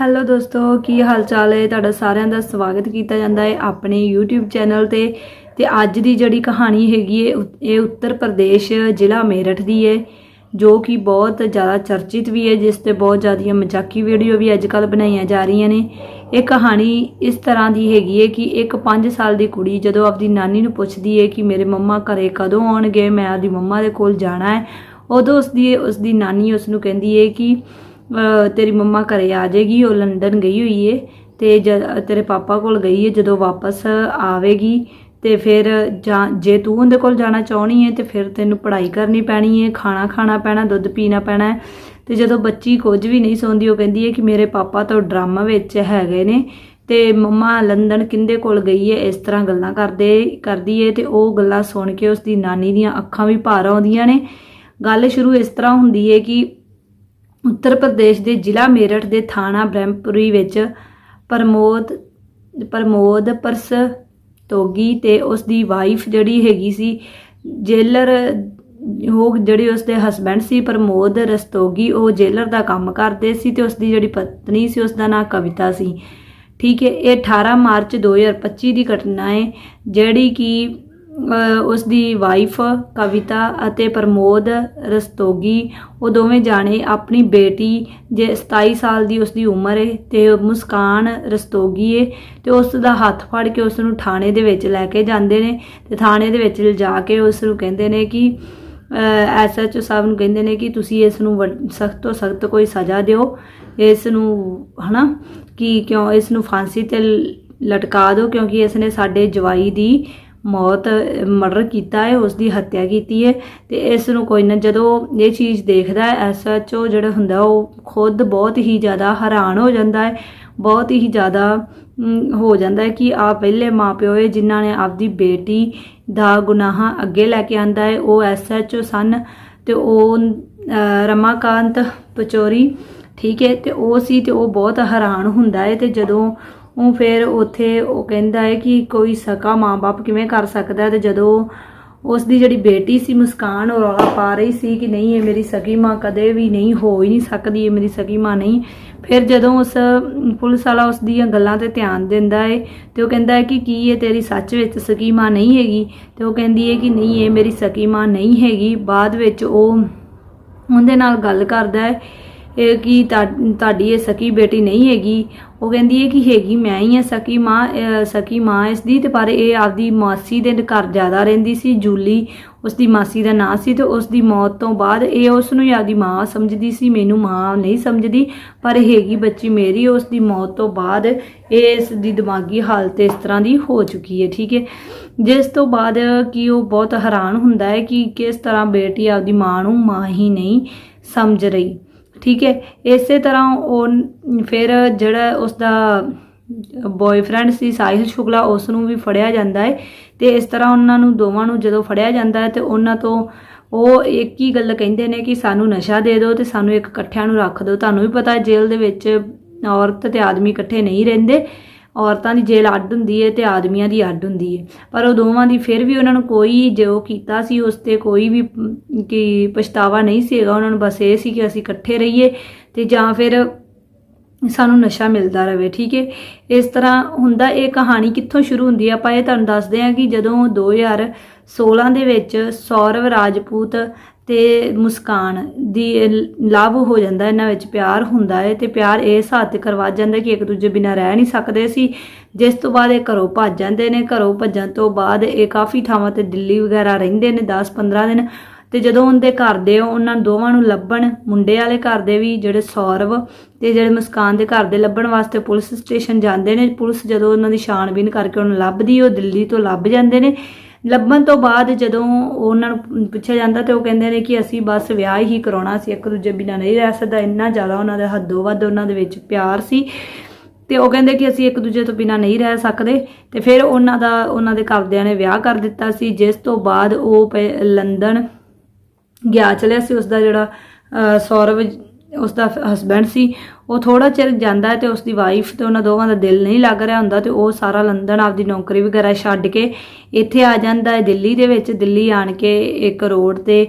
Hello ਦੋਸਤੋ, ਕੀ ਹਾਲ ਚਾਲ ਹੈ? ਤੁਹਾਡਾ ਸਾਰਿਆਂ ਦਾ ਸਵਾਗਤ ਕੀਤਾ ਜਾਂਦਾ ਹੈ ਆਪਣੇ YouTube ਚੈਨਲ ਤੇ। ਤੇ ਅੱਜ ਦੀ ਜਿਹੜੀ ਕਹਾਣੀ ਹੈਗੀ ਹੈ, ਉ- ਇਹ ਉੱਤਰ ਪ੍ਰਦੇਸ਼ ਜ਼ਿਲ੍ਹਾ ਮੇਰਠ ਦੀ ਹੈ, ਜੋ ਕਿ ਬਹੁਤ ਜ਼ਿਆਦਾ ਚਰਚਿਤ ਵੀ ਹੈ, ਜਿਸ ਤੇ ਬਹੁਤ ਜ਼ਿਆਦੀਆਂ ਮਜ਼ਾਕੀ ਵੀਡੀਓ ਵੀ ਅੱਜ ਕੱਲ ਬਣਾਈਆਂ ਜਾ ਰਹੀਆਂ ਨੇ। ਇਹ ਕਹਾਣੀ ਇਸ ਤਰ੍ਹਾਂ ਦੀ ਹੈਗੀ ਹੈ ਕਿ ਇੱਕ 5 ਸਾਲ ਦੀ ਕੁੜੀ ਜਦੋਂ ਆਪਦੀ ਨਾਨੀ ਨੂੰ ਪੁੱਛਦੀ ਹੈ ਕਿ ਮੇਰੇ ਮੰਮਾ ਘਰੇ ਕਦੋਂ ਆਉਣਗੇ, ਮੈਂ ਆਪਦੀ ਮੰਮਾ ਦੇ ਕੋਲ ਜਾਣਾ ਹੈ, ਉਦੋਂ ਉਸਦੀ ਉਸਦੀ ਨਾਨੀ ਉਸ ਨੂੰ ਕਹਿੰਦੀ ਹੈ ਕਿ ਤੇਰੀ ਮੰਮਾ ਘਰੇ ਆ ਜਾਏਗੀ, ਉਹ ਲੰਡਨ ਗਈ ਹੋਈ ਏ ਤੇ ਜ- ਤੇਰੇ ਪਾਪਾ ਕੋਲ ਗਈ ਏ, ਜਦੋਂ ਵਾਪਸ ਆਵੇਗੀ ਤੇ ਫਿਰ ਜਾਂ, ਜੇ ਤੂੰ ਉਹਦੇ ਕੋਲ ਜਾਣਾ ਚਾਹਣੀ ਏ ਤੇ ਫਿਰ ਤੈਨੂੰ ਪੜ੍ਹਾਈ ਕਰਨੀ ਪੈਣੀ ਏ, ਖਾਣਾ ਖਾਣਾ ਪੈਣਾ, ਦੁੱਧ ਪੀਣਾ ਪੈਣਾ ਹੈ। ਤੇ ਜਦੋਂ ਬੱਚੀ ਕੁਝ ਵੀ ਨਹੀਂ ਸੌਂਦੀ, ਉਹ ਕਹਿੰਦੀ ਏ ਕਿ ਮੇਰੇ ਪਾਪਾ ਤਾਂ ਡਰਾਮਾ ਵਿੱਚ ਹੈਗੇ ਨੇ ਤੇ ਮੰਮਾ ਲੰਡਨ ਕਿੰਦੇ ਕੋਲ ਗਈ ਏ, ਇਸ ਤਰ੍ਹਾਂ ਗੱਲਾਂ ਕਰਦੇ, ਕਰਦੀ ਏ ਤੇ ਉਹ ਗੱਲਾਂ ਸੁਣ ਕੇ ਉਸਦੀ ਨਾਨੀ ਦੀਆਂ ਅੱਖਾਂ ਵੀ ਭਾਰ ਆਉਂਦੀਆਂ ਨੇ ਗੱਲ ਸ਼ੁਰੂ ਇਸ ਤਰ੍ਹਾਂ ਹੁੰਦੀ ਏ ਕਿ ਉੱਤਰ ਪ੍ਰਦੇਸ਼ ਦੇ ਜ਼ਿਲ੍ਹਾ ਮੇਰਠ ਦੇ ਥਾਣਾ ਬ੍ਰਹਮਪੁਰੀ ਵਿੱਚ ਪ੍ਰਮੋਦ ਪ੍ਰਮੋਦ ਪਰਸ ਤੋਗੀ ਤੇ ਉਸ ਦੀ ਵਾਈਫ ਜਿਹੜੀ ਹੈਗੀ ਸੀ ਜੇਲਰ ਉਹ ਜਿਹੜੇ ਉਸ ਦੇ ਹਸਬੰਡ ਸੀ ਪ੍ਰਮੋਦ ਰਸਤੋਗੀ, ਉਹ ਜੇਲਰ ਦਾ ਕੰਮ ਕਰਦੇ ਸੀ ਤੇ ਉਸ ਦੀ ਜਿਹੜੀ ਪਤਨੀ ਸੀ ਉਸ ਦਾ ਨਾਂ ਕਵਿਤਾ ਸੀ। ਠੀਕ ਹੈ, ਇਹ 18 ਮਾਰਚ 2025 ਦੀ ਘਟਨਾ ਹੈ, ਜਿਹੜੀ ਕਿ ਉਸ ਦੀ ਵਾਈਫ ਕਵਿਤਾ ਅਤੇ ਪ੍ਰਮੋਦ ਰਸਤੋਗੀ, ਉਹ ਦੋਵੇਂ ਜਾਣੇ ਆਪਣੀ ਬੇਟੀ ਜੇ 27 ਸਾਲ ਦੀ ਉਸ ਦੀ ਉਮਰ ਹੈ ਤੇ ਮੁਸਕਾਨ ਰਸਤੋਗੀ ਹੈ ਤੇ ਉਸ ਦਾ ਹੱਥ ਫੜ ਕੇ ਉਸ ਨੂੰ ਥਾਣੇ ਦੇ ਵਿੱਚ ਲੈ ਕੇ ਜਾਂਦੇ ਨੇ ਤੇ ਥਾਣੇ ਦੇ ਵਿੱਚ ਲਿਜਾ ਕੇ ਉਸ ਨੂੰ ਕਹਿੰਦੇ ਨੇ ਕਿ ਐਸਐਚਓ ਸਾਹਿਬ ਨੂੰ ਕਹਿੰਦੇ ਨੇ ਕਿ ਤੁਸੀਂ ਇਸ ਨੂੰ ਸਖਤ ਤੋਂ ਸਖਤ ਕੋਈ ਸਜ਼ਾ ਦਿਓ। ਇਸ ਨੂੰ ਹਨਾ, ਕਿ ਕਿਉਂ ਇਸ ਨੂੰ ਫਾਂਸੀ ਤੇ ਲ- ਲਟਕਾ ਦਿਓ ਕਿਉਂਕਿ ਇਸ ਨੇ ਸਾਡੇ ਜਵਾਈ ਦੀ ਮੌਤ, ਮਰਡਰ ਕੀਤਾ ਹੈ ਉਸ ਦੀ ਹੱਤਿਆ ਕੀਤੀ ਹੈ ਤੇ ਇਸ ਨੂੰ ਕੋਈ ਨਾ ਜਦੋਂ ਇਹ ਚੀਜ਼ ਦੇਖਦਾ ਹੈ ਐਸਐਚਓ ਜਿਹੜਾ ਹੁੰਦਾ ਉਹ ਖੁਦ ਬਹੁਤ ਹੀ ਜ਼ਿਆਦਾ ਹੈਰਾਨ ਹੋ ਜਾਂਦਾ ਹੈ, ਬਹੁਤ ਹੀ ਜ਼ਿਆਦਾ ਹੋ ਜਾਂਦਾ ਹੈ ਕਿ ਆ ਪਹਿਲੇ ਮਾਪਿਓ ਹੈ ਜਿਨ੍ਹਾਂ ਨੇ ਆਪਦੀ ਬੇਟੀ ਦਾ ਗੁਨਾਹ ਅੱਗੇ ਲੈ ਕੇ ਆਂਦਾ ਹੈ, ਉਹ ਐਸਐਚਓ ਸਨ ਤੇ ਉਹ ਰਮਾਕਾਂਤ ਪਚੋਰੀ, ਠੀਕ ਹੈ, ਤੇ ਉਹ ਸੀ ਤੇ ਉਹ ਬਹੁਤ ਹੈਰਾਨ ਹੁੰਦਾ ਹੈ ਤੇ ਜਦੋਂ ਉਹ ਫਿਰ ਉੱਥੇ ਉਹ ਕਹਿੰਦਾ ਹੈ ਕਿ ਕੋਈ ਸਕਾ ਮਾਂ-ਬਾਪ ਕਿਵੇਂ ਕਰ ਸਕਦਾ ਹੈ ਤੇ ਜਦੋਂ ਉਸ ਦੀ ਜਿਹੜੀ ਬੇਟੀ ਸੀ ਮੁਸਕਾਨ, ਉਹ ਰੌਲਾ ਪਾ ਰਹੀ ਸੀ ਕਿ ਨਹੀਂ, ਇਹ ਮੇਰੀ ਸਗੀ ਮਾਂ ਕਦੇ ਵੀ ਨਹੀਂ ਹੋ ਹੀ ਨਹੀਂ ਸਕਦੀ, ਇਹ ਮੇਰੀ ਸਗੀ ਮਾਂ ਨਹੀਂ। ਫਿਰ ਜਦੋਂ ਉਸ ਪੁਲਿਸ ਵਾਲਾ ਉਸ ਦੀਆਂ ਗੱਲਾਂ ਤੇ ਧਿਆਨ ਦਿੰਦਾ ਹੈ ਤੇ ਉਹ ਕਹਿੰਦਾ ਹੈ ਕਿ ਕੀ ਇਹ ਤੇਰੀ ਸੱਚ ਵਿੱਚ ਸਗੀ ਮਾਂ ਨਹੀਂ ਹੈਗੀ? ਤੇ ਉਹ ਕਹਿੰਦੀ ਹੈ ਕਿ ਨਹੀਂ, ਇਹ ਮੇਰੀ ਸਗੀ ਮਾਂ ਨਹੀਂ ਹੈਗੀ। ਬਾਅਦ ਵਿੱਚ ਉਹ ਉਹਦੇ ਨਾਲ ਗੱਲ ਕਰਦਾ ਹੈ ਇਹ ਕਿ ਤੁਹਾਡੀ ਇਹ ਸਕੀ ਬੇਟੀ ਨਹੀਂ ਹੈਗੀ, ਉਹ ਕਹਿੰਦੀ ਹੈ ਕਿ ਹੈਗੀ, ਮੈਂ ਹੀ ਆ ਸਕੀ ਮਾਂ ਸਕੀ ਮਾਂ ਇਸ ਦੀ ਤੇ ਪਰ ਇਹ ਆਪਦੀ ਮਾਸੀ ਦੇ ਘਰ ਜ਼ਿਆਦਾ ਰਹਿੰਦੀ ਸੀ, ਜੂਲੀ ਉਸ ਦੀ ਮਾਸੀ ਦਾ ਨਾਂ ਸੀ, ਤੇ ਉਸ ਦੀ ਮੌਤ ਤੋਂ ਬਾਅਦ ਇਹ ਉਸ ਨੂੰ ਹੀ ਆਪਦੀ ਮਾਂ ਸਮਝਦੀ ਸੀ, ਮੈਨੂੰ ਮਾਂ ਨਹੀਂ ਸਮਝਦੀ, ਪਰ ਹੈਗੀ ਬੱਚੀ ਮੇਰੀ ਉਸ ਦੀ ਮੌਤ ਤੋਂ ਬਾਅਦ ਇਹ ਇਸ ਦੀ ਦਿਮਾਗੀ ਹਾਲਤ ਇਸ ਤਰ੍ਹਾਂ ਦੀ ਹੋ ਚੁੱਕੀ ਹੈ, ਠੀਕ ਹੈ। ਜਿਸ ਤੋਂ ਬਾਅਦ ਕਿ ਉਹ ਬਹੁਤ ਹੈਰਾਨ ਹੁੰਦਾ ਹੈ ਕਿ ਕਿਸ ਤਰ੍ਹਾਂ ਬੇਟੀ ਆਪਦੀ ਮਾਂ ਨੂੰ ਮਾਂ ਹੀ ਨਹੀਂ ਸਮਝ ਰਹੀ। ਠੀਕ ਹੈ, ਇਸੇ ਤਰ੍ਹਾਂ ਉਹ ਫਿਰ ਜਿਹੜਾ ਉਸ ਦਾ ਬॉयਫ੍ਰੈਂਡ ਸੀ ਸਾਹਿਲ ਸ਼ੁਕਲਾ ਉਸ ਨੂੰ ਵੀ ਫੜਿਆ ਜਾਂਦਾ ਹੈ ਤੇ ਇਸ ਤਰ੍ਹਾਂ ਉਹਨਾਂ ਨੂੰ ਦੋਵਾਂ ਨੂੰ ਜਦੋਂ ਫੜਿਆ ਜਾਂਦਾ ਹੈ ਤੇ ਉਹਨਾਂ ਤੋਂ ਉਹ ਇੱਕ ਹੀ ਗੱਲ ਕਹਿੰਦੇ ਨੇ ਕਿ ਸਾਨੂੰ ਨਸ਼ਾ ਦੇ ਦਿਓ ਤੇ ਸਾਨੂੰ ਇੱਕ ਇਕੱਠਿਆਂ ਨੂੰ ਰੱਖ ਦਿਓ। ਤੁਹਾਨੂੰ ਵੀ ਪਤਾ ਜੇਲ੍ਹ ਦੇ ਵਿੱਚ ਔਰਤ ਤੇ ਆਦਮੀ ਇਕੱਠੇ ਨਹੀਂ ਰਹਿੰਦੇ। ਔਰਤਾਂ ਦੀ ਜੇਲ੍ਹ ਅੱਡ ਹੁੰਦੀ ਹੈ ਤੇ ਆਦਮੀਆਂ ਦੀ ਅੱਡ ਹੁੰਦੀ ਹੈ ਪਰ ਉਹ ਦੋਵਾਂ ਦੀ ਫਿਰ ਵੀ ਉਹਨਾਂ ਨੂੰ ਕੋਈ ਜੋ ਕੀਤਾ ਸੀ ਉਸ ਤੇ ਕੋਈ ਵੀ ਮ, ਪਛਤਾਵਾ ਨਹੀਂ ਸੀਗਾ। ਉਹਨਾਂ ਨੂੰ ਬਸ ਇਹ ਸੀ ਕਿ ਅਸੀਂ ਇਕੱਠੇ ਰਹੀਏ ਤੇ ਜਾਂ ਫਿਰ ਸਾਨੂੰ ਨਸ਼ਾ ਮਿਲਦਾ ਰਵੇ ਠੀਕ ਹੈ ਇਸ ਤਰ੍ਹਾਂ ਹੁੰਦਾ ਇਹ ਕਹਾਣੀ ਕਿੱਥੋਂ ਸ਼ੁਰੂ ਹੁੰਦੀ ਹੈ ਆਪਾਂ ਇਹ ਤੁਹਾਨੂੰ ਦੱਸਦੇ ਹਾਂ ਕਿ ਜਦੋਂ 2016 ਦੇ ਵਿੱਚ ਸੌਰਵ ਰਾਜਪੂਤ ਤੇ ਮੁਸਕਾਨ ਦੀ ਲਾਭ ਹੋ ਜਾਂਦਾ, ਇਹਨਾਂ ਵਿੱਚ ਪਿਆਰ ਹੁੰਦਾ ਹੈ ਤੇ ਪਿਆਰ ਇਸ ਹੱਦ 'ਤੇ ਕਰਵਾ ਜਾਂਦਾ ਕਿ ਇੱਕ ਦੂਜੇ ਬਿਨਾਂ ਰਹਿ ਨਹੀਂ ਸਕਦੇ ਸੀ। ਜਿਸ ਤੋਂ ਬਾਅਦ ਇਹ ਘਰੋਂ ਭੱਜ ਜਾਂਦੇ ਨੇ, ਘਰੋਂ ਭੱਜਣ ਤੋਂ ਬਾਅਦ ਇਹ ਕਾਫੀ ਥਾਵਾਂ ਤੇ ਦਿੱਲੀ ਵਗੈਰਾ ਰਹਿੰਦੇ ਨੇ 10-15 ਦਿਨ। ਤੇ ਜਦੋਂ ਉਹਦੇ ਘਰ ਦੇ ਉਹਨਾਂ ਦੋਵਾਂ ਨੂੰ ਲੱਭਣ, ਮੁੰਡੇ ਵਾਲੇ ਘਰ ਦੇ ਵੀ ਜਿਹੜੇ ਸੌਰਵ ਤੇ ਜਿਹੜੇ ਮੁਸਕਾਨ ਦੇ ਘਰ ਦੇ ਲੱਭਣ ਵਾਸਤੇ ਪੁਲਿਸ ਸਟੇਸ਼ਨ ਜਾਂਦੇ ਨੇ। ਪੁਲਿਸ ਜਦੋਂ ਉਹਨਾਂ ਦੀ ਛਾਣਬੀਨ ਕਰਕੇ ਉਹਨੂੰ ਲੱਭਦੀ, ਉਹ ਦਿੱਲੀ ਤੋਂ ਲੱਭ ਜਾਂਦੇ ਨੇ। ਲੱਭਣ ਤੋਂ ਬਾਅਦ ਜਦੋਂ ਉਹਨਾਂ ਨੂੰ ਪੁੱਛਿਆ ਜਾਂਦਾ ਤੇ ਉਹ ਕਹਿੰਦੇ ਨੇ ਕਿ ਅਸੀਂ ਬਸ ਵਿਆਹ ਹੀ ਕਰਾਉਣਾ ਸੀ, ਇੱਕ ਦੂਜੇ ਬਿਨਾਂ ਨਹੀਂ ਰਹਿ ਸਕਦਾ, ਇੰਨਾ ਜ਼ਿਆਦਾ ਉਹਨਾਂ ਦੇ ਹੱਦੋਂ ਵੱਧ ਉਹਨਾਂ ਦੇ ਵਿੱਚ ਪਿਆਰ ਸੀ। ਤੇ ਉਹ ਕਹਿੰਦੇ ਕਿ ਅਸੀਂ ਇੱਕ ਦੂਜੇ ਤੋਂ ਬਿਨਾਂ ਨਹੀਂ ਰਹਿ ਸਕਦੇ। ਤੇ ਫਿਰ ਉਹਨਾਂ ਦਾ, ਉਹਨਾਂ ਦੇ ਘਰਦਿਆਂ ਨੇ ਵਿਆਹ ਕਰ ਦਿੱਤਾ ਸੀ, ਜਿਸ ਤੋਂ ਬਾਅਦ ਉਹ ਪਏ ਲੰਡਨ ਗਿਆ, ਚਲਿਆ ਸੀ ਉਸ ਦਾ ਜਿਹੜਾ ਸੌਰਵ ਉਸ ਦਾ ਹਸਬੈਂਡ ਸੀ, ਉਹ ਥੋੜਾ ਚਿਰ ਜਾਂਦਾ ਹੈ ਤੇ ਉਸ ਦੀ ਵਾਈਫ ਤੇ ਉਹਨਾਂ ਦੋਵਾਂ ਦਾ ਦਿਲ ਨਹੀਂ ਲੱਗ ਰਿਹਾ ਹੁੰਦਾ ਤੇ ਉਹ ਸਾਰਾ ਲੰਡਨ ਆਪਦੀ ਨੌਕਰੀ ਵਗੈਰਾ ਛੱਡ ਕੇ ਇੱਥੇ ਆ ਜਾਂਦਾ ਹੈ ਦਿੱਲੀ ਦੇ ਵਿੱਚ, ਦਿੱਲੀ ਆਣ ਕੇ ਇੱਕ ਰੋਡ ਤੇ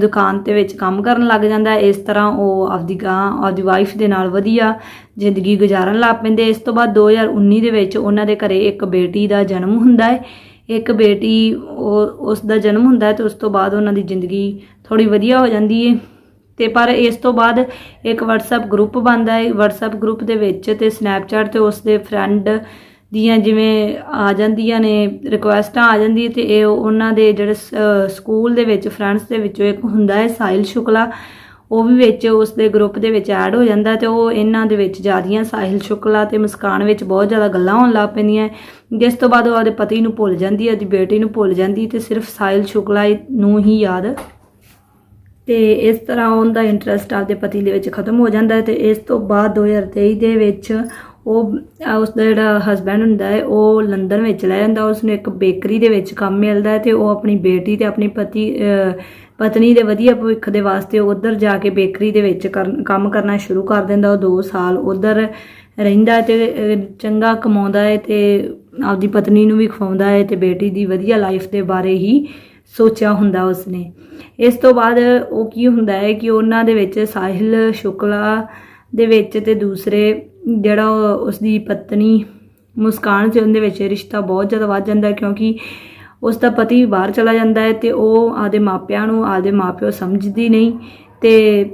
ਦੁਕਾਨ ਤੇ ਵਿੱਚ ਕੰਮ ਕਰਨ ਲੱਗ ਜਾਂਦਾ ਇਸ ਤਰ੍ਹਾਂ ਉਹ ਆਪਦੀ ਗਾਂ, ਆਪਦੀ ਵਾਈਫ ਦੇ ਨਾਲ ਵਧੀਆ ਜ਼ਿੰਦਗੀ ਗੁਜ਼ਾਰਨ ਲੱਗ ਪੈਂਦੇ। ਇਸ ਤੋਂ ਬਾਅਦ 2019 ਦੇ ਵਿੱਚ ਉਹਨਾਂ ਦੇ ਘਰੇ ਇੱਕ ਬੇਟੀ ਦਾ ਜਨਮ ਹੁੰਦਾ ਹੈ। ਇੱਕ ਬੇਟੀ ਉਹ ਉਸ ਦਾ ਜਨਮ ਹੁੰਦਾ ਹੈ ਤੇ ਉਸ ਤੋਂ ਬਾਅਦ ਉਹਨਾਂ ਦੀ ਜ਼ਿੰਦਗੀ ਥੋੜੀ ਵਧੀਆ ਹੋ ਜਾਂਦੀ ਹੈ ਤੇ ਪਰ ਇਸ ਤੋਂ ਬਾਅਦ ਇੱਕ WhatsApp ਗਰੁੱਪ ਬਣਦਾ ਹੈ। WhatsApp ਗਰੁੱਪ ਦੇ ਵਿੱਚ ਤੇ Snapchat ਤੇ ਉਸ ਦੇ ਫਰੈਂਡ ਦੀਆਂ ਜਿਵੇਂ ਆ ਜਾਂਦੀਆਂ ਨੇ ਰਿਕੁਐਸਟਾਂ ਆ ਜਾਂਦੀ ਤੇ ਇਹ ਉਹਨਾਂ ਦੇ ਜਿਹੜੇ ਸ- ਸਕੂਲ ਦੇ ਵਿੱਚ ਫਰੈਂਡਸ ਦੇ ਵਿੱਚੋਂ ਇੱਕ ਹੁੰਦਾ ਹੈ ਸਾਹਿਲ ਸ਼ੁਕਲਾ ਉਹ ਵੀ ਵਿੱਚ ਉਸ ਦੇ ਗਰੁੱਪ ਦੇ ਵਿੱਚ ਐਡ ਹੋ ਜਾਂਦਾ ਤੇ ਉਹ ਇਹਨਾਂ ਦੇ ਵਿੱਚ ਜਾਂਦੀਆਂ ਸਾਹਿਲ ਸ਼ੁਕਲਾ ਤੇ ਮੁਸਕਾਨ ਵਿੱਚ ਬਹੁਤ ਜ਼ਿਆਦਾ ਗੱਲਾਂ ਹੋਣ ਲੱਗ ਪੈਂਦੀਆਂ ਜਿਸ ਤੋਂ ਬਾਅਦ ਉਹ ਆਪਦੇ ਪਤੀ ਨੂੰ ਭੁੱਲ ਜਾਂਦੀ ਹੈ, ਉਹਦੀ ਬੇਟੀ ਨੂੰ ਭੁੱਲ ਜਾਂਦੀ ਤੇ ਸਿਰਫ ਸਾਹਿਲ ਸ਼ੁਕਲਾ ਨੂੰ ਹੀ ਯਾਦ ਤੇ ਇਸ ਤਰ੍ਹਾਂ ਉਹਦਾ ਇੰਟਰਸਟ ਆਪਦੇ ਪਤੀ ਦੇ ਵਿੱਚ ਖਤਮ ਹੋ ਜਾਂਦਾ ਹੈ ਤੇ ਇਸ ਤੋਂ ਬਾਅਦ 2023 ਦੇ ਵਿੱਚ ਉਹ, ਅਹ ਉਸ ਦਾ ਜਿਹੜਾ ਹਸਬੈਂਡ ਹੁੰਦਾ ਹੈ, ਉਹ ਲੰਡਨ ਵਿੱਚ ਲੈ ਜਾਂਦਾ ਉਸ ਨੂੰ ਇੱਕ ਬੇਕਰੀ ਦੇ ਵਿੱਚ ਕੰਮ ਮਿਲਦਾ ਹੈ ਤੇ ਉਹ ਆਪਣੀ ਬੇਟੀ ਤੇ ਆਪਣੀ ਪਤੀ ਪਤਨੀ ਦੇ ਵਧੀਆ ਭਵਿੱਖ ਦੇ ਵਾਸਤੇ ਉਧਰ ਜਾ ਕੇ ਬੇਕਰੀ ਦੇ ਵਿੱਚ ਕਰਨ- ਕੰਮ ਕਰਨਾ ਸ਼ੁਰੂ ਕਰ ਦਿੰਦਾ ਉਹ 2 ਸਾਲ ਉਧਰ ਰਹਿੰਦਾ ਹੈ ਤੇ ਚੰਗਾ ਕਮਾਉਂਦਾ ਹੈ ਤੇ ਆਪਦੀ ਪਤਨੀ ਨੂੰ ਵੀ ਖਵਾਉਂਦਾ ਹੈ ਤੇ ਬੇਟੀ ਦੀ ਵਧੀਆ ਲਾਈਫ ਦੇ ਬਾਰੇ ਹੀ ਸੋਚਿਆ ਹੁੰਦਾ ਉਸਨੇ। ਇਸ ਤੋਂ ਬਾਅਦ ਉਹ ਕੀ ਹੁੰਦਾ ਹੈ ਕਿ ਉਹਨਾਂ ਦੇ ਵਿੱਚ ਸਾਹਿਲ ਸ਼ੁਕਲਾ ਦੇ ਵਿੱਚ ਤੇ ਦੂਸਰੇ ਜਿਹੜਾ ਉਹ- ਉਸਦੀ ਪਤਨੀ ਮੁਸਕਾਨ ਸੀ, ਉਹਦੇ ਵਿੱਚ ਰਿਸ਼ਤਾ ਬਹੁਤ ਜ਼ਿਆਦਾ ਵੱਧ ਜਾਂਦਾ ਕਿਉਂਕਿ ਉਸ ਦਾ ਪਤੀ ਬਾਹਰ ਚਲਾ ਜਾਂਦਾ ਹੈ ਤੇ ਉਹ ਆਦੇ ਮਾਪਿਆਂ ਨੂੰ ਆਦੇ ਮਾਪਿਓ ਸਮਝਦੀ ਨਹੀਂ। ਤੇ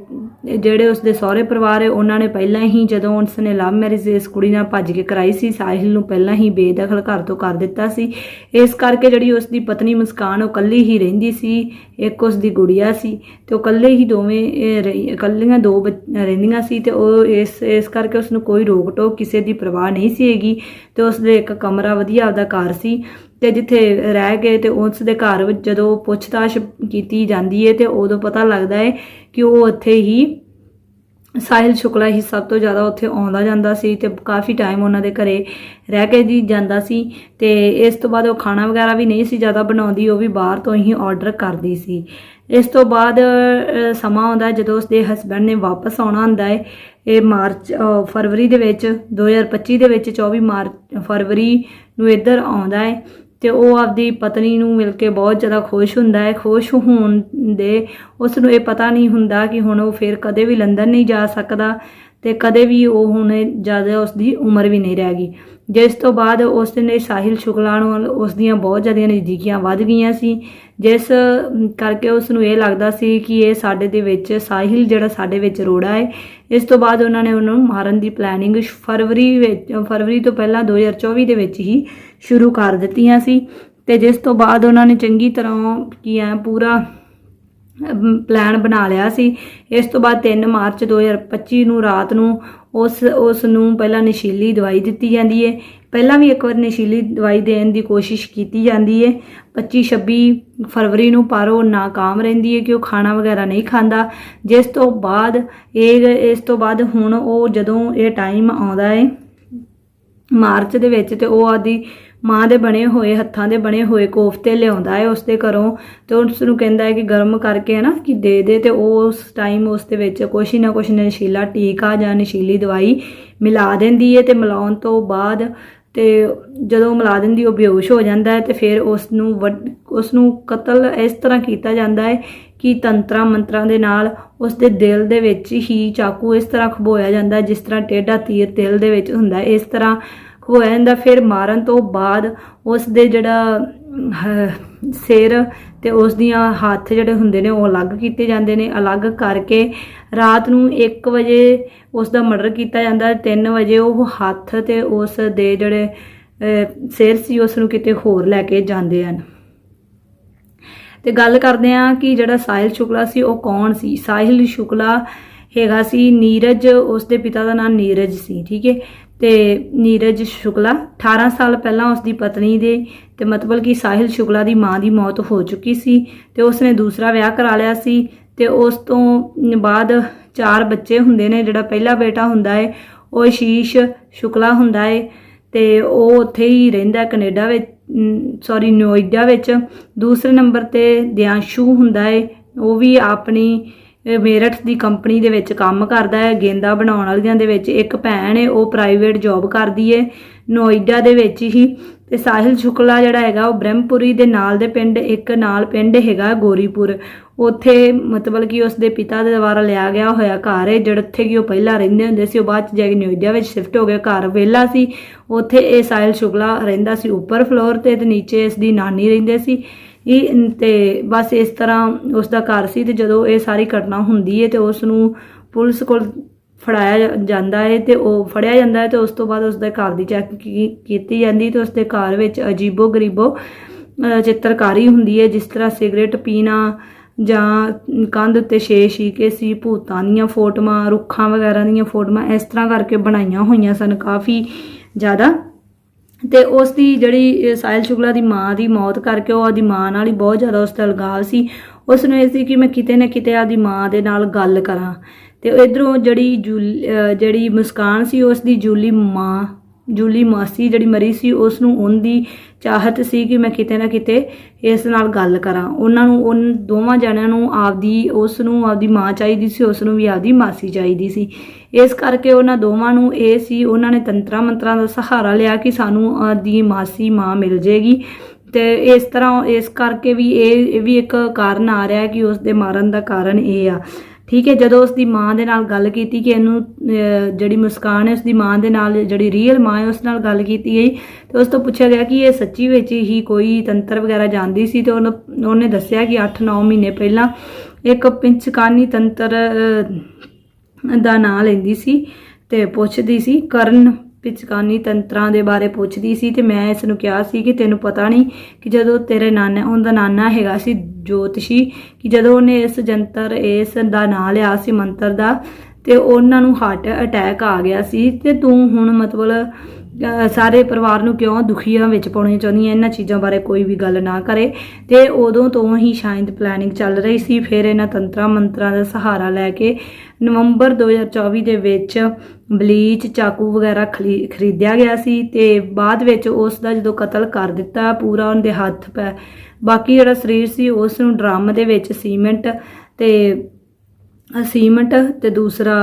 ਜਿਹੜੇ ਉਸਦੇ ਸਹੁਰੇ ਪਰਿਵਾਰ ਹੈ, ਉਹਨਾਂ ਨੇ ਪਹਿਲਾਂ ਹੀ ਜਦੋਂ ਉਸ ਨੇ ਲਵ ਮੈਰਿਜ ਇਸ ਕੁੜੀ ਨਾਲ ਭੱਜ ਕੇ ਕਰਾਈ ਸੀ, ਸਾਹਿਲ ਨੂੰ ਪਹਿਲਾਂ ਹੀ ਬੇਦਖਲ ਘਰ ਤੋਂ ਕਰ ਦਿੱਤਾ ਸੀ। ਇਸ ਕਰਕੇ ਜਿਹੜੀ ਉਸਦੀ ਪਤਨੀ ਮੁਸਕਾਨ, ਉਹ ਇਕੱਲੀ ਹੀ ਰਹਿੰਦੀ ਸੀ, ਇੱਕ ਉਸਦੀ ਗੁੜੀਆ ਸੀ ਤੇ ਉਹ ਇਕੱਲੇ ਹੀ ਦੋਵੇਂ ਰਹੀ- ਇਕੱਲੀਆਂ ਦੋ ਬੱਚ- ਰਹਿੰਦੀਆਂ ਸੀ ਤੇ ਉਹ ਇਸ ਇਸ ਕਰਕੇ ਉਸ ਨੂੰ ਕੋਈ ਰੋਕ ਟੋਕ ਕਿਸੇ ਦੀ ਪਰਵਾਹ ਨਹੀਂ ਸੀ ਹੈਗੀ ਤੇ ਉਸ ਦੇ ਇੱਕ ਕਮਰਾ ਵਧੀਆ ਆਪਦਾ ਘਰ ਸੀ। ਤੇ ਜਿੱਥੇ ਰਹਿ ਗਏ ਤੇ ਉਸ ਦੇ ਘਰ ਵਿੱਚ ਜਦੋਂ ਪੁੱਛਤਾਛ ਕੀਤੀ ਜਾਂਦੀ ਹੈ ਤੇ ਉਦੋਂ ਪਤਾ ਲੱਗਦਾ ਹੈ ਕਿ ਉਹ ਉੱਥੇ ਹੀ ਸਾਹਿਲ ਸ਼ੁਕਲਾ ਹੀ ਸਭ ਤੋਂ ਜ਼ਿਆਦਾ ਉੱਥੇ ਆਉਂਦਾ ਜਾਂਦਾ ਸੀ ਤੇ ਕਾਫੀ ਟਾਈਮ ਉਹਨਾਂ ਦੇ ਘਰੇ ਰਹਿ ਕੇ ਜੀ ਜਾਂਦਾ ਸੀ ਤੇ ਇਸ ਤੋਂ ਬਾਅਦ ਉਹ ਖਾਣਾ ਵਗੈਰਾ ਵੀ ਨਹੀਂ ਸੀ ਜ਼ਿਆਦਾ ਬਣਾਉਂਦੀ, ਉਹ ਵੀ ਬਾਹਰ ਤੋਂ ਹੀ ਆਰਡਰ ਕਰਦੀ ਸੀ। ਇਸ ਤੋਂ ਬਾਅਦ ਸਮਾਂ ਆਉਂਦਾ ਜਦੋਂ ਉਸਦੇ ਹਸਬੰਡ ਨੇ ਵਾਪਸ ਆਉਣਾ ਹੁੰਦਾ ਹੈ ਇਹ ਮਾਰਚ ਫਰਵਰੀ ਦੇ ਵਿੱਚ 2025 ਦੇ ਵਿੱਚ 24 ਮਾਰਚ ਫਰਵਰੀ ਨੂੰ ਇੱਧਰ ਆਉਂਦਾ ਹੈ ਤੇ ਉਹ ਆਪਦੀ ਪਤਨੀ ਨੂੰ ਮਿਲ ਕੇ ਬਹੁਤ ਜ਼ਿਆਦਾ ਖੁਸ਼ ਹੁੰਦਾ ਹੈ। ਖੁਸ਼ ਹੋਣ ਦੇ ਉਸ ਨੂੰ ਇਹ ਪਤਾ ਨਹੀਂ ਹੁੰਦਾ ਕਿ ਹੁਣ ਉਹ ਫਿਰ ਕਦੇ ਵੀ ਲੰਡਨ ਨਹੀਂ ਜਾ ਸਕਦਾ ਤੇ ਕਦੇ ਵੀ ਉਹ ਹੁਣ ਜ਼ਿਆਦਾ ਉਸ ਦੀ ਉਮਰ ਵੀ ਨਹੀਂ ਰਹਿ ਗਈ। ਜਿਸ ਤੋਂ ਬਾਅਦ ਉਸ ਨੇ ਸਾਹਿਲ ਸ਼ੁਕਲਾ ਨੂੰ ਉਸ ਦੀਆਂ ਬਹੁਤ ਜ਼ਿਆਦੀਆਂ ਨਜ਼ਦੀਕੀਆਂ ਵੱਧ ਗਈਆਂ ਸੀ। ਜਿਸ ਕਰਕੇ ਉਸ ਨੂੰ ਇਹ ਲੱਗਦਾ ਸੀ ਕਿ ਇਹ ਸਾਡੇ ਦੇ ਵਿੱਚ ਸਾਹਿਲ ਜਿਹੜਾ ਸਾਡੇ ਵਿੱਚ ਰੋੜਾ ਹੈ। ਇਸ ਤੋਂ ਬਾਅਦ ਉਹਨਾਂ ਨੇ ਉਹਨੂੰ ਮਾਰਨ ਦੀ ਪਲੈਨਿੰਗ ਫਰਵਰੀ ਵਿੱਚ, ਫਰਵਰੀ ਤੋਂ ਪਹਿਲਾਂ 2024 ਦੇ ਵਿੱਚ ਹੀ ਸ਼ੁਰੂ ਕਰ ਦਿੱਤੀਆਂ ਸੀ ਤੇ ਜਿਸ ਤੋਂ ਬਾਅਦ ਉਹਨਾਂ ਨੇ ਚੰਗੀ ਤਰ੍ਹਾਂ ਕੀ ਹੈ ਪੂਰਾ ਅਮ, ਪਲਾਨ ਬਣਾ ਲਿਆ ਸੀ। ਇਸ ਤੋਂ ਬਾਅਦ 3 ਮਾਰਚ 2025 ਨੂੰ ਰਾਤ ਨੂੰ ਉਸ ਉਸ ਨੂੰ ਪਹਿਲਾਂ ਨਸ਼ੀਲੀ ਦਵਾਈ ਦਿੱਤੀ ਜਾਂਦੀ ਹੈ ਪਹਿਲਾਂ ਵੀ ਇੱਕ ਵਾਰ ਨਸ਼ੀਲੀ ਦਵਾਈ ਦੇਣ ਦੀ ਕੋਸ਼ਿਸ਼ ਕੀਤੀ ਜਾਂਦੀ ਹੈ 25 26 ਫਰਵਰੀ ਨੂੰ ਪਰ ਉਹ ਨਾਕਾਮ ਰਹਿੰਦੀ ਹੈ ਕਿ ਉਹ ਖਾਣਾ ਵਗੈਰਾ ਨਹੀਂ ਖਾਂਦਾ। ਜਿਸ ਤੋਂ ਬਾਅਦ ਇਹ ਇਸ ਤੋਂ ਬਾਅਦ ਹੁਣ ਉਹ ਜਦੋਂ ਇਹ ਟਾਈਮ ਆਉਂਦਾ ਹੈ ਮਾਰਚ ਦੇ ਵਿੱਚ ਤੇ ਉਹ ਆਦੀ ਮਾਂ ਦੇ ਬਣੇ ਹੋਏ, ਹੱਥਾਂ ਦੇ ਬਣੇ ਹੋਏ ਕੋਫਤੇ ਲਿਆਉਂਦਾ ਹੈ ਉਸ ਦੇ ਘਰੋਂ ਤੇ ਉਸ ਨੂੰ ਕਹਿੰਦਾ ਹੈ ਕਿ ਗਰਮ ਕਰਕੇ ਹੈ ਨਾ ਕਿ ਦੇ ਦੇ ਤੇ ਉਹ ਉਸ ਟਾਈਮ ਉਸ ਦੇ ਵਿੱਚ ਕੁਛ ਨਾ ਕੁਛ ਨਸ਼ੀਲਾ ਟੀਕਾ ਜਾਂ ਨਸ਼ੀਲੀ ਦਵਾਈ ਮਿਲਾ ਦਿੰਦੀ ਹੈ ਤੇ ਮਿਲਾਉਣ ਤੋਂ ਬਾਅਦ ਤੇ ਜਦੋਂ ਮਿਲਾ ਦਿੰਦੀ ਉਹ ਬੇਹੋਸ਼ ਹੋ ਜਾਂਦਾ ਹੈ ਤੇ ਫਿਰ ਉਸ ਨੂੰ ਵੱਢ- ਉਸ ਨੂੰ ਕਤਲ ਇਸ ਤਰ੍ਹਾਂ ਕੀਤਾ ਜਾਂਦਾ ਹੈ ਕਿ ਤੰਤਰਾਂ ਮੰਤਰਾਂ ਦੇ ਨਾਲ ਉਸ ਦੇ ਦਿਲ ਦੇ ਵਿੱਚ ਹੀ ਚਾਕੂ ਇਸ ਤਰ੍ਹਾਂ ਖਬੋਇਆ ਜਾਂਦਾ, ਜਿਸ ਤਰ੍ਹਾਂ ਟੇਢਾ ਤੀਰ ਦਿਲ ਦੇ ਵਿੱਚ ਹੁੰਦਾ, ਇਸ ਤਰ੍ਹਾਂ ਖਬੋਇਆ ਜਾਂਦਾ। ਫਿਰ ਮਾਰਨ ਤੋਂ ਬਾਅਦ ਉਸ ਦੇ ਜਿਹੜਾ ਸਿਰ ਤੇ ਉਸ ਦੀਆਂ ਹੱਥ ਜਿਹੜੇ ਹੁੰਦੇ ਨੇ, ਉਹ ਅਲੱਗ ਕੀਤੇ ਜਾਂਦੇ ਨੇ। ਅਲੱਗ ਕਰਕੇ ਰਾਤ ਨੂੰ 1 ਵਜੇ ਉਸ ਦਾ ਮਰਡਰ ਕੀਤਾ ਜਾਂਦਾ 3 ਵਜੇ ਉਹ ਹੱਥ ਤੇ ਉਸ ਦੇ ਜਿਹੜੇ ਸਿਰ ਸੀ ਉਸ ਨੂੰ ਕਿਤੇ ਹੋਰ ਲੈ ਕੇ ਜਾਂਦੇ ਹਨ। ਤੇ ਗੱਲ ਕਰਦੇ ਆ ਕਿ ਜਿਹੜਾ ਸਾਹਿਲ ਸ਼ੁਕਲਾ ਸੀ, ਉਹ ਕੌਣ ਸੀ? ਸਾਹਿਲ ਸ਼ੁਕਲਾ ਹੈਗਾ ਸੀ ਨੀਰਜ, ਉਸ ਦੇ ਪਿਤਾ ਦਾ ਨਾਮ ਨੀਰਜ ਸੀ, ਠੀਕ ਹੈ? ਤੇ ਨੀਰਜ ਸ਼ੁਕਲਾ 18 ਸਾਲ ਪਹਿਲਾਂ ਉਸ ਦੀ ਪਤਨੀ ਦੇ ਤੇ ਮਤਲਬ ਕਿ ਸਾਹਿਲ ਸ਼ੁਕਲਾ ਦੀ ਮਾਂ ਦੀ ਮੌਤ ਹੋ ਚੁੱਕੀ ਸੀ ਤੇ ਉਸਨੇ ਦੂਸਰਾ ਵਿਆਹ ਕਰਾ ਲਿਆ ਸੀ ਤੇ ਉਸ ਤੋਂ ਬਾਅਦ ਚਾਰ ਬੱਚੇ ਹੁੰਦੇ ਨੇ, ਜਿਹੜਾ ਪਹਿਲਾ ਬੇਟਾ ਹੁੰਦਾ ਹੈ, ਉਹ ਆਸ਼ੀਸ਼ ਸ਼ੁਕਲਾ ਹੁੰਦਾ ਹੈ। ਤੇ ਉਹ ਉੱਥੇ ਹੀ ਰਹਿੰਦਾ ਕੈਨੇਡਾ ਵਿੱਚ ਸੌਰੀ ਨੋਇਡਾ ਵਿੱਚ। ਦੂਸਰੇ ਨੰਬਰ ਤੇ ਦਿਆਂਸ਼ੂ ਹੁੰਦਾ ਏ। ਉਹ ਵੀ ਆਪਣੀ ਮੇਰਠ ਦੀ ਕੰਪਨੀ ਦੇ ਵਿੱਚ ਕੰਮ ਕਰਦਾ ਹੈ, ਗੇਂਦਾ ਬਣਾਉਣ ਵਾਲੀਆਂ ਦੇ ਵਿੱਚ ਇੱਕ ਭੈਣ ਹੈ, ਉਹ ਪ੍ਰਾਈਵੇਟ ਜੌਬ ਕਰਦੀ ਹੈ, ਨੋਇਡਾ ਦੇ ਵਿੱਚ ਹੀ। ਤੇ ਸਾਹਿਲ ਸ਼ੁਕਲਾ ਜਿਹੜਾ ਹੈਗਾ, ਉਹ ਬ੍ਰਹਮਪੁਰੀ ਦੇ ਨਾਲ ਦੇ ਪਿੰਡ, ਇੱਕ ਨਾਲ ਪਿੰਡ ਹੈਗਾ ਗੋਰੀਪੁਰ। ਉੱਥੇ ਮਤਲਬ ਕਿ ਉਸ ਦੇ ਪਿਤਾ ਦੇ ਦੁਆਰਾ ਲਿਆ ਗਿਆ ਹੋਇਆ ਘਰ ਹੈ, ਜਿਹੜਾ ਉੱਥੇ ਕਿ ਉਹ ਪਹਿਲਾਂ ਰਹਿੰਦੇ ਹੁੰਦੇ ਸੀ, ਉਹ ਬਾਅਦ ਚ ਜਾ ਕੇ ਨੋਇਡਾ ਵਿੱਚ ਸ਼ਿਫਟ ਹੋ ਗਿਆ, ਘਰ ਵਿਹਲਾ ਸੀ। ਉੱਥੇ ਇਹ ਸਾਹਿਲ ਸ਼ੁਕਲਾ ਰਹਿੰਦਾ ਸੀ ਉੱਪਰ ਫਲੋਰ ਤੇ ਤੇ ਨੀਚੇ ਇਸ ਦੀ ਨਾਨੀ ਰਹਿੰਦੇ ਸੀ। ਇਹ ਤੇ ਬਸ ਇਸ ਤਰ੍ਹਾਂ ਉਸ ਦਾ ਘਰ ਸੀ ਤੇ ਜਦੋਂ ਇਹ ਸਾਰੀ ਘਟਨਾ ਹੁੰਦੀ ਹੈ ਤੇ ਉਸ ਨੂੰ ਪੁਲਿਸ ਕੋਲ ਫੜਾਇਆ ਜਾ- ਜਾਂਦਾ ਹੈ ਤੇ ਉਹ ਫੜਿਆ ਜਾਂਦਾ ਹੈ ਤੇ ਉਸ ਤੋਂ ਬਾਅਦ ਉਸ ਦੇ ਘਰ ਦੀ ਚੈੱਕ ਕੀਤੀ ਜਾਂਦੀ ਤੇ ਉਸ ਦੇ ਘਰ ਵਿੱਚ ਅਜੀਬੋ ਗਰੀਬੋ ਚਿੱਤਰਕਾਰੀ ਹੁੰਦੀ ਹੈ ਜਿਸ ਤਰ੍ਹਾਂ ਸਿਗਰਟ ਪੀਣਾ ਜਾਂ ਕੰਧ ਉੱਤੇ ਛੇ ਸ਼ੀਕੇ ਸੀ, ਭੂਤਾਂ ਦੀਆਂ ਫੋਟੋਆਂ, ਰੁੱਖਾਂ ਵਗੈਰਾ ਦੀਆਂ ਫੋਟੋਆਂ, ਇਸ ਤਰ੍ਹਾਂ ਕਰਕੇ ਬਣਾਈਆਂ ਹੋਈਆਂ ਸਨ ਕਾਫੀ ਜ਼ਿਆਦਾ। ਤੇ ਉਸ ਦੀ ਜਿਹੜੀ, ਅਹ ਸਾਹਿਲ ਸ਼ੁਕਲਾ ਦੀ ਮਾਂ ਦੀ ਮੌਤ ਕਰਕੇ ਉਹ ਆਦੀ ਮਾਂ ਨਾਲ ਹੀ ਬਹੁਤ ਜ਼ਿਆਦਾ ਉਸ ਦਾ ਲਗਾਵ ਸੀ। ਉਸ ਨੂੰ ਇਹ ਸੀ ਕਿ ਮੈਂ ਕਿਤੇ ਨਾ ਕਿਤੇ ਆਪਦੀ ਮਾਂ ਦੇ ਨਾਲ ਗੱਲ ਕਰਾਂ। ਤੇ ਇਧਰੋਂ ਜਿਹੜੀ ਜੂਲ- ਜਿਹੜੀ ਮੁਸਕਾਨ ਸੀ ਉਸ ਦੀ ਜੂਲੀ ਮਾਂ ਜੂਲੀ ਮਾਸੀ ਜਿਹੜੀ ਮਰੀ ਸੀ ਉਸ ਨੂੰ ਉਹਦੀ ਚਾਹਤ ਸੀ ਕਿ ਮੈਂ ਕਿਤੇ ਨਾ ਕਿਤੇ ਇਸ ਨਾਲ ਗੱਲ ਕਰਾਂ। ਉਹਨਾਂ ਨੂੰ, ਉਹ ਦੋਵਾਂ ਜਣਿਆਂ ਨੂੰ ਆਪਦੀ ਉਸ ਨੂੰ ਆਪਦੀ ਮਾਂ ਚਾਹੀਦੀ ਸੀ ਉਸ ਨੂੰ ਵੀ ਆਪਦੀ ਮਾਸੀ ਚਾਹੀਦੀ ਸੀ। ਇਸ ਕਰਕੇ ਉਹਨਾਂ ਦੋਵਾਂ ਨੂੰ ਇਹ ਸੀ, ਉਹਨਾਂ ਨੇ ਤੰਤਰਾ ਮੰਤਰਾਂ ਦਾ ਸਹਾਰਾ ਲਿਆ ਕਿ ਸਾਨੂੰ ਆਪਦੀ ਮਾਸੀ ਮਾਂ ਮਿਲ ਜੇਗੀ। ਤੇ ਇਸ ਤਰ੍ਹਾਂ ਇਸ ਕਰਕੇ ਵੀ ਇਹ ਇਹ ਵੀ ਇੱਕ ਕਾਰਨ ਆ ਰਿਹਾ ਕਿ ਉਸ ਦੇ ਮਾਰਨ ਦਾ ਕਾਰਨ ਇਹ ਆ। ਠੀਕ ਹੈ, ਜਦੋਂ ਉਸ ਦੀ ਮਾਂ ਦੇ ਨਾਲ ਗੱਲ ਕੀਤੀ ਕਿ ਇਹਨੂੰ ਜਿਹੜੀ ਮੁਸਕਾਨ ਹੈ ਉਸ ਦੀ ਮਾਂ ਦੇ ਨਾਲ, ਜਿਹੜੀ ਰੀਅਲ ਮਾਂ ਹੈ, ਉਸ ਨਾਲ ਗੱਲ ਕੀਤੀ ਗਈ, ਤੇ ਉਸ ਤੋਂ ਪੁੱਛਿਆ ਗਿਆ ਕਿ ਇਹ ਸੱਚੀ ਵਿੱਚ ਹੀ ਕੋਈ ਤੰਤਰ ਵਗੈਰਾ ਜਾਣਦੀ ਸੀ, ਤੇ ਉਹਨੂੰ, ਉਹਨੇ ਦੱਸਿਆ ਕਿ 8-9 ਮਹੀਨੇ ਪਹਿਲਾਂ ਇੱਕ ਪਿੰਚਕਾਨੀ ਤੰਤਰ ਦਾ ਨਾਂ ਲੈਂਦੀ ਸੀ ਤੇ ਪੁੱਛਦੀ ਸੀ, ਕਰਨ ਪਿਚਕਾਨੀ ਤੰਤਰਾਂ ਦੇ ਬਾਰੇ ਪੁੱਛਦੀ ਸੀ ਤੇ ਮੈਂ ਇਸ ਨੂੰ ਕਿਹਾ ਸੀ ਕਿ ਤੈਨੂੰ ਪਤਾ ਨਹੀਂ ਕਿ ਜਦੋਂ ਤੇਰੇ ਨਾਨਾ, ਉਹਦਾ ਨਾਨਾ ਹੈਗਾ ਸੀ ਜੋਤਸ਼ੀ, ਕਿ ਜਦੋਂ ਉਹਨੇ ਇਸ ਜੰਤਰ, ਇਸ ਦਾ ਨਾਂ ਲਿਆ ਸੀ ਮੰਤਰ ਦਾ, ਤੇ ਉਹਨਾਂ ਨੂੰ ਹਾਰਟ ਅਟੈਕ ਆ ਗਿਆ ਸੀ, ਤੇ ਤੂੰ ਹੁਣ ਮਤਲਬ ਸਾਰੇ ਪਰਿਵਾਰ ਨੂੰ ਕਿਉਂ ਦੁਖੀਆਂ ਵਿੱਚ ਪਾਉਣੀ ਚਾਹੁੰਦੀ ਹੈ ਇਹਨਾਂ ਚੀਜ਼ਾਂ ਬਾਰੇ ਕੋਈ ਵੀ ਗੱਲ ਨਾ ਕਰੇ। ਤੇ ਉਦੋਂ ਤੋਂ ਹੀ ਸ਼ਾਇਦ ਪਲੈਨਿੰਗ ਚੱਲ ਰਹੀ ਸੀ, ਫਿਰ ਇਹਨਾਂ ਤੰਤਰਾਂ ਮੰਤਰਾਂ ਦਾ ਸਹਾਰਾ ਲੈ ਕੇ ਨਵੰਬਰ 2024 ਦੇ ਵਿੱਚ ਬਲੀਚ ਚਾਕੂ ਵਗੈਰਾ ਖਲੀ- ਖਰੀਦਿਆ ਗਿਆ ਸੀ ਤੇ ਬਾਅਦ ਵਿੱਚ ਉਸ ਦਾ ਜਦੋਂ ਕਤਲ ਕਰ ਦਿੱਤਾ, ਪੂਰਾ ਉਹਦੇ ਹੱਥ ਪੈ, ਬਾਕੀ ਜਿਹੜਾ ਸਰੀਰ ਸੀ ਉਸ ਨੂੰ ਡਰਮ ਦੇ ਵਿੱਚ ਸੀਮੈਂਟ ਤੇ ਸੀਮੈਂਟ ਤੇ ਦੂਸਰਾ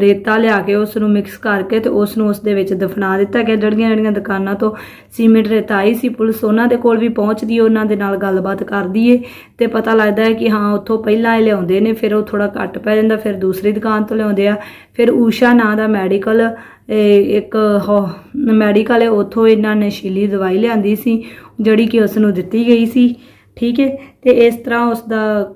ਰੇਤਾ ਲਿਆ ਕੇ ਉਸ ਨੂੰ ਮਿਕਸ ਕਰਕੇ ਤੇ ਉਸ ਨੂੰ ਉਸ ਦੇ ਵਿੱਚ ਦਫਨਾ ਦਿੱਤਾ ਗਿਆ। ਜਿਹੜੀਆਂ ਜਿਹੜੀਆਂ ਦੁਕਾਨਾਂ ਤੋਂ ਸੀਮੈਂਟ ਰੇਤਾ ਆਈ ਸੀ, ਪੁਲਿਸ ਉਹਨਾਂ ਦੇ ਕੋਲ ਵੀ ਪਹੁੰਚਦੀ ਹੈ, ਉਹਨਾਂ ਦੇ ਨਾਲ ਗੱਲਬਾਤ ਕਰਦੀ ਏ ਤੇ ਪਤਾ ਲੱਗਦਾ ਹੈ ਕਿ ਹਾਂ, ਉੱਥੋਂ ਪਹਿਲਾਂ ਇਹ ਲਿਆਉਂਦੇ ਨੇ, ਫਿਰ ਉਹ ਥੋੜਾ ਘੱਟ ਪੈ ਜਾਂਦਾ, ਫਿਰ ਦੂਸਰੀ ਦੁਕਾਨ ਤੋਂ ਲਿਆਉਂਦੇ ਆ। ਫਿਰ ਊਸ਼ਾ ਨਾਂ ਦਾ ਮੈਡੀਕਲ ਇੱਕ ਮੈਡੀਕਲ ਹੈ, ਉੱਥੋਂ ਇਹਨਾਂ ਨਸ਼ੀਲੀ ਦਵਾਈ ਲਿਆਂਦੀ ਸੀ, ਜਿਹੜੀ ਕਿ ਉਸ ਨੂੰ ਦਿੱਤੀ ਗਈ ਸੀ। ਠੀਕ ਹੈ? ਤੇ ਇਸ ਤਰ੍ਹਾਂ ਉਸ ਦਾ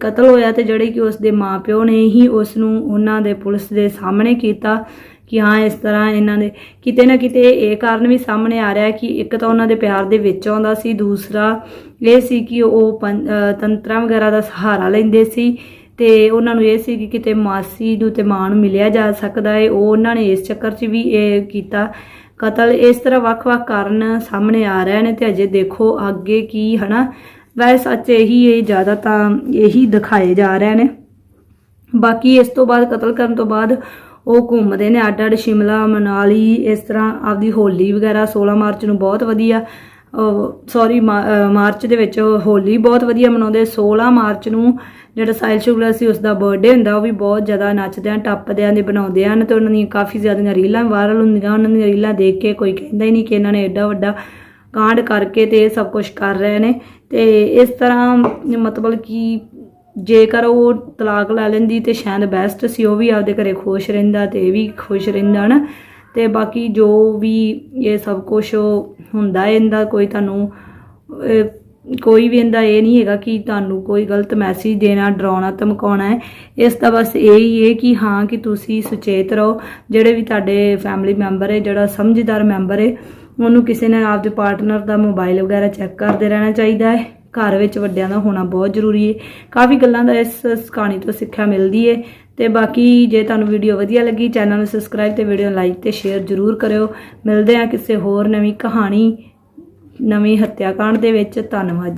ਕਤਲ ਹੋਇਆ ਤੇ ਜਿਹੜੇ ਕਿ ਉਸ ਦੇ ਮਾਪਿਓ ਨੇ ਹੀ ਉਸ ਨੂੰ ਉਹਨਾਂ ਦੇ ਪੁਲਿਸ ਦੇ ਸਾਹਮਣੇ ਕੀਤਾ ਕਿ ਹਾਂ, ਇਸ ਤਰ੍ਹਾਂ ਇਹਨਾਂ ਦੇ, ਕਿਤੇ ਨਾ ਕਿਤੇ ਇਹ ਕਾਰਨ ਵੀ ਸਾਹਮਣੇ ਆ ਰਿਹਾ ਕਿ ਇੱਕ ਤਾਂ ਉਹਨਾਂ ਦੇ ਪਿਆਰ ਦੇ ਵਿੱਚ ਆਉਂਦਾ ਸੀ, ਦੂਸਰਾ ਇਹ ਸੀ ਕਿ ਉਹ ਪੰ- ਤੰਤਰਾਂ ਵਗੈਰਾ ਦਾ ਸਹਾਰਾ ਲੈਂਦੇ ਸੀ ਤੇ ਉਹਨਾਂ ਨੂੰ ਇਹ ਸੀ ਕਿ ਕਿਤੇ ਮਾਸੀ ਨੂੰ ਤੇ ਮਾਂ ਨੂੰ ਮਿਲਿਆ ਜਾ ਸਕਦਾ ਹੈ। ਉਹ ਉਹਨਾਂ ਨੇ ਇਸ ਚੱਕਰ 'ਚ ਵੀ ਇਹ ਕੀਤਾ। ਕਤਲ ਇਸ ਤਰ੍ਹਾਂ ਵੱਖ-ਵੱਖ ਕਾਰਨ ਸਾਹਮਣੇ ਆ ਰਹੇ ਨੇ ਤੇ ਅਜੇ ਦੇਖੋ ਅੱਗੇ ਕੀ, ਹਨਾ? ਵੈਸੇ ਸੱਚ ਇਹੀ ਇਹ ਜ਼ਿਆਦਾ ਤਾਂ ਇਹੀ ਦਿਖਾਏ ਜਾ ਰਹੇ ਨੇ। ਬਾਕੀ ਇਸ ਤੋਂ ਬਾਅਦ, ਕਤਲ ਕਰਨ ਤੋਂ ਬਾਅਦ ਉਹ ਘੁੰਮਦੇ ਨੇ ਅੱਡ ਅੱਡ ਸ਼ਿਮਲਾ, ਮਨਾਲੀ, ਇਸ ਤਰ੍ਹਾਂ ਆਪਦੀ ਹੋਲੀ ਵਗੈਰਾ 16 ਮਾਰਚ ਨੂੰ ਬਹੁਤ ਵਧੀਆ ਸੌਰੀ ਮਾਰਚ ਦੇ ਵਿੱਚ ਹੋਲੀ ਬਹੁਤ ਵਧੀਆ ਮਨਾਉਂਦੇ। 16 ਮਾਰਚ ਨੂੰ ਜਿਹੜਾ ਸਾਇਲ ਸ਼ੁਕਲਾ ਸੀ ਉਸ ਦਾ ਬਰਥਡੇ ਹੁੰਦਾ, ਉਹ ਵੀ ਬਹੁਤ ਜ਼ਿਆਦਾ ਨੱਚਦੇ ਆ ਟੱਪਦੇ ਆਂ ਦੇ ਬਣਾਉਂਦੇ ਹਨ ਤੇ ਉਹਨਾਂ ਦੀਆਂ ਕਾਫੀ ਜ਼ਿਆਦੀਆਂ ਰੀਲਾਂ ਵਾਇਰਲ ਹੁੰਦੀਆਂ। ਉਹਨਾਂ ਦੀਆਂ ਰੀਲਾਂ ਦੇਖ ਕੇ ਕੋਈ ਕਹਿੰਦਾ ਹੀ ਨਹੀਂ ਕਿ ਇਹਨਾਂ ਨੇ ਐਡਾ ਵੱਡਾ ਕਾਂਡ ਕਰਕੇ ਤੇ ਇਹ ਸਭ ਕੁਝ ਕਰ ਰਹੇ ਨੇ ਤੇ ਇਸ ਤਰ੍ਹਾਂ ਮਤਲਬ ਕਿ ਜੇਕਰ ਉਹ ਤਲਾਕ ਲੈ ਲੈਂਦੀ ਤੇ ਸ਼ਾਇਦ ਬੈਸਟ ਸੀ, ਉਹ ਵੀ ਆਪਦੇ ਘਰੇ ਖੁਸ਼ ਰਹਿੰਦਾ ਤੇ ਇਹ ਵੀ ਖੁਸ਼ ਰਹਿੰਦਾ ਨਾ। ਤੇ ਬਾਕੀ ਜੋ ਵੀ ਇਹ ਸਭ ਕੁਝ ਹੁੰਦਾ ਇਹਦਾ ਕੋਈ ਤੁਹਾਨੂੰ ਕੋਈ ਵੀ ਇਹਦਾ ਇਹ ਨਹੀਂ ਹੈਗਾ ਕਿ ਤੁਹਾਨੂੰ ਕੋਈ ਗਲਤ ਮੈਸੇਜ ਦੇਣਾ, ਡਰਾਉਣਾ, ਧਮਕਾਉਣਾ ਹੈ। ਇਸ ਦਾ ਬਸ ਇਹ ਹੀ ਹੈ ਕਿ ਹਾਂ ਕਿ ਤੁਸੀਂ ਸੁਚੇਤ ਰਹੋ। ਜਿਹੜੇ ਵੀ ਤੁਹਾਡੇ ਫੈਮਿਲੀ ਮੈਂਬਰ ਹੈ, ਜਿਹੜਾ ਸਮਝਦਾਰ ਮੈਂਬਰ ਹੈ ਉਹਨੂੰ ਕਿਸੇ ਨੇ ਆਪਦੇ ਪਾਰਟਨਰ ਦਾ ਮੋਬਾਈਲ ਵਗੈਰਾ ਚੈੱਕ ਕਰਦੇ ਰਹਿਣਾ ਚਾਹੀਦਾ ਹੈ। ਘਰ ਵਿੱਚ ਵੱਡਿਆਂ ਦਾ ਹੋਣਾ ਬਹੁਤ ਜ਼ਰੂਰੀ ਹੈ। ਕਾਫੀ ਗੱਲਾਂ ਦਾ ਇਸ ਕਹਾਣੀ ਤੋਂ ਸਿੱਖਿਆ ਮਿਲਦੀ ਹੈ। ਤੇ ਬਾਕੀ ਜੇ ਤੁਹਾਨੂੰ ਵੀਡੀਓ ਵਧੀਆ ਲੱਗੀ ਚੈਨਲ ਨੂੰ ਸਬਸਕ੍ਰਾਈਬ ਤੇ ਵੀਡੀਓ ਲਾਈਕ ਤੇ ਸ਼ੇਅਰ ਜ਼ਰੂਰ ਕਰਿਓ। ਮਿਲਦੇ ਆ ਕਿਸੇ ਹੋਰ ਨਵੀਂ ਕਹਾਣੀ, ਨਵੀਂ ਹੱਤਿਆਕਾਂਡ ਦੇ ਵਿੱਚ। ਧੰਨਵਾਦ ਜੀ।